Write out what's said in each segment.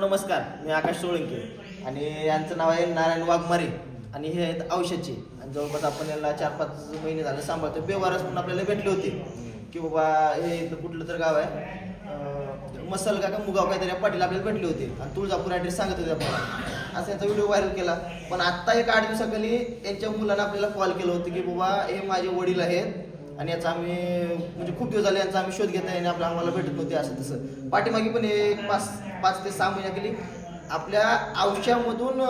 नमस्कार मी आकाश सोळंके. आणि यांचं नाव आहे नारायण वाघमारे. आणि हे आहेत औषधचे. आणि जवळपास आपण याला चार पाच महिने झाले सांभाळतो बेवारस पण आपल्याला भेटले होते. की बाबा हे इथलं कुठलं तर गाव आहे. मसल का मुगाव काहीतरी पाटील आपल्याला भेटले होते. आणि तुळजापूर ॲड्रेस सांगत होते आपण. असं यांचा व्हिडिओ व्हायरल केला. पण आत्ता एक आठ दिवसाखाली यांच्या मुलांना आपल्याला कॉल केलं होतं की बाबा हे माझे वडील आहेत. आणि याचा आम्ही म्हणजे खूप दिवस झाले यांचा आम्ही शोध घेत आहे आणि आपल्या आम्हाला भेटत नव्हते असं तसं. पाठीमागे पण हे एक पाच पाच ते सहा महिन्या गेली आपल्या औषधामधून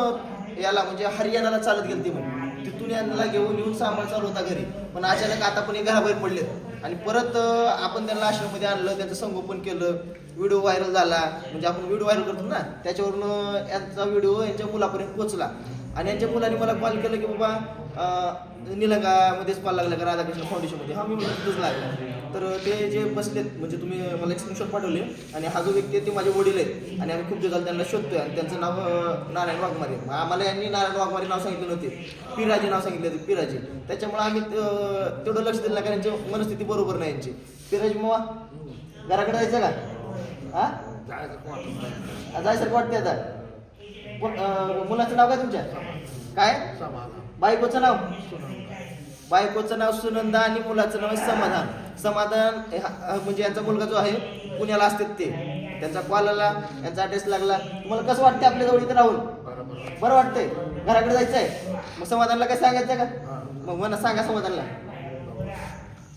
याला म्हणजे हरियाणाला चालत गेली ती म्हणे. तिथून यांना घेऊन येऊन सामान चालू होता घरी. पण अचानक आता पण हे घराबाहेर पडलेत. आणि परत आपण त्यांना आश्रममध्ये आणलं त्यांचं संगोपन केलं व्हिडिओ व्हायरल झाला. म्हणजे आपण व्हिडिओ व्हायरल करतो ना त्याच्यावरून यांचा व्हिडिओ यांच्या मुलापर्यंत पोहोचला. आणि यांच्या मुलाने मला कॉल केलं की बाबा निलंगामध्येच कॉल लागला का? राधाकृष्ण फाउंडेशनमध्ये हा मी म्हणलं तिथंच लागला. तर ते जे बसलेत म्हणजे तुम्ही मला एक स्क्रीनशॉट पाठवले. आणि हा जो व्यक्ती आहे ते माझे वडील आहेत. आणि आम्ही खूप दिवस त्यांना शोधतोय. आणि त्यांचं नाव नारायण वाघमारे. मग आम्हाला यांनी नारायण वाघमारे नाव सांगितले नव्हते. पिराजे नाव सांगितले होते पिराजे. त्याच्यामुळे आम्ही तेवढं लक्ष दिलं नाही कारण यांची मनस्थिती बरोबर नाही यांची. पिराजी मावा घराकडे जायचं का? हा? जायसारखं वाटते आता. मुलाचं नाव काय तुमच्या? काय? बायकोचं नाव? बायकोचं नाव सुनंदा आणि मुलाचं नाव आहे समाधान समाधान म्हणजे यांचा मुलगा जो आहे पुण्याला असतात ते. त्यांचा कॉल आला यांचा ॲड्रेस लागला. तुम्हाला कसं वाटतं आपल्या जवळ इथं राहून? बरं वाटतंय. घराकडे जायचं आहे मग समाधानला काय सांगायचं का? मग म्हणा सांगा समाधानला.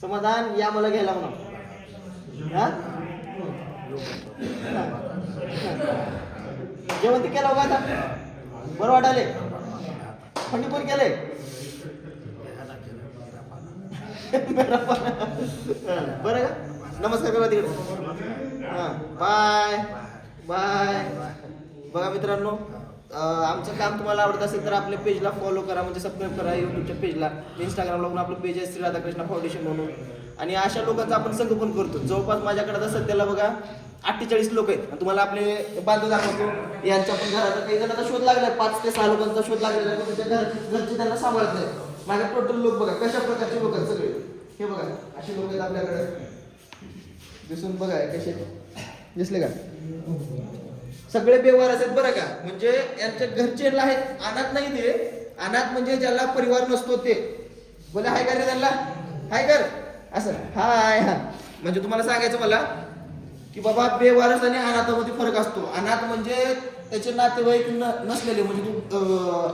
समाधान या मला घ्यायला म्हणा. हा? जेवण ते केलं का आता? बरं वाटाले फंडी पण केलंय. बरं का? नमस्कार करा तिकडे. हां बाय बाय. बघा मित्रांनो आमचं काम तुम्हाला आवडत असेल तर आपल्या पेजला फॉलो करा म्हणजे सबस्क्राईब करा युट्यूबच्या पेजला इंस्टाग्रामला पण आपलं पेज आहे श्री राधाकृष्ण फाउंडेशन म्हणून. आणि अशा लोकांचं आपण संगोपन करतो. जवळपास माझ्याकडे आता सध्याला बघा अठ्ठेचाळीस लोक आहेत. आणि तुम्हाला आपले बांधव दाखवतो यांच्या पण घराचा काही जणांचा शोध लागलाय. पाच ते सहा लोकांचा शोध लागलेला आहे. घरचे त्यांना सांभाळत नाही माझ्या टोटल लोक बघा कशा प्रकारचे लोक आहेत सगळे? असे लोक आहेत आपल्याकडे. दिसून बघा कसे दिसले का? सगळे व्यवहार आहेत बरं का? म्हणजे यांच्या घरचे आहेत अनाथ नाही ते. अनाथ म्हणजे ज्याला परिवार नसतो ते. बोला हाय कर रे त्यांना? हाय कर. असं हाय हा म्हणजे तुम्हाला सांगायचं मला की बाबा बेवारस आणि अनाथामध्ये फरक असतो. अनाथ म्हणजे त्याचे नातेवाईक न नसलेले म्हणजे तू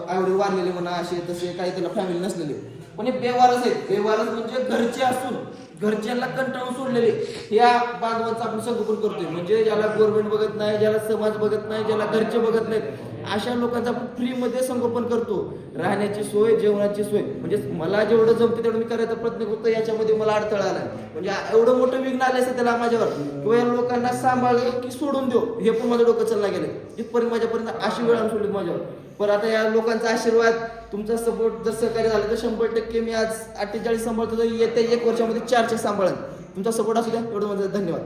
आवडे वारलेले म्हणा असे तसे काही त्याला फॅमिली नसलेले. पण हे बेवारस आहेत. बेवारस म्हणजे घरचे असून घरच्यांना कंटाळून सोडलेले. या बांधवांचं आपण संगोपन करतोय. म्हणजे ज्याला गव्हर्नमेंट बघत नाही ज्याला समाज बघत नाही ज्याला घरचे बघत नाहीत अशा लोकांचं आपण फ्रीमध्ये संगोपन करतो. राहण्याची सोय जेवणाची सोय. म्हणजे मला जेवढं जमते तेवढं मी करायचा प्रयत्न करतो याच्यामध्ये मला अडथळा आला म्हणजे एवढं मोठं विघ्न आलं असं त्याला माझ्यावर. किंवा या लोकांना सांभाळलं की सोडून देऊ. हे पण माझं डोकं चालला गेलं इथपर्यंत माझ्यापर्यंत अशी वेळ आणून सोडली माझ्यावर. पण आता या लोकांचा आशीर्वाद तुमचा सपोर्ट जर सहकार्य झालं तर शंभर टक्के मी आज अठ्ठेचाळीस सांभाळतो. येत्या एक वर्षामध्ये चार सांभाळेन. तुमचा सपोर्ट असू द्या एवढं म्हणजे धन्यवाद.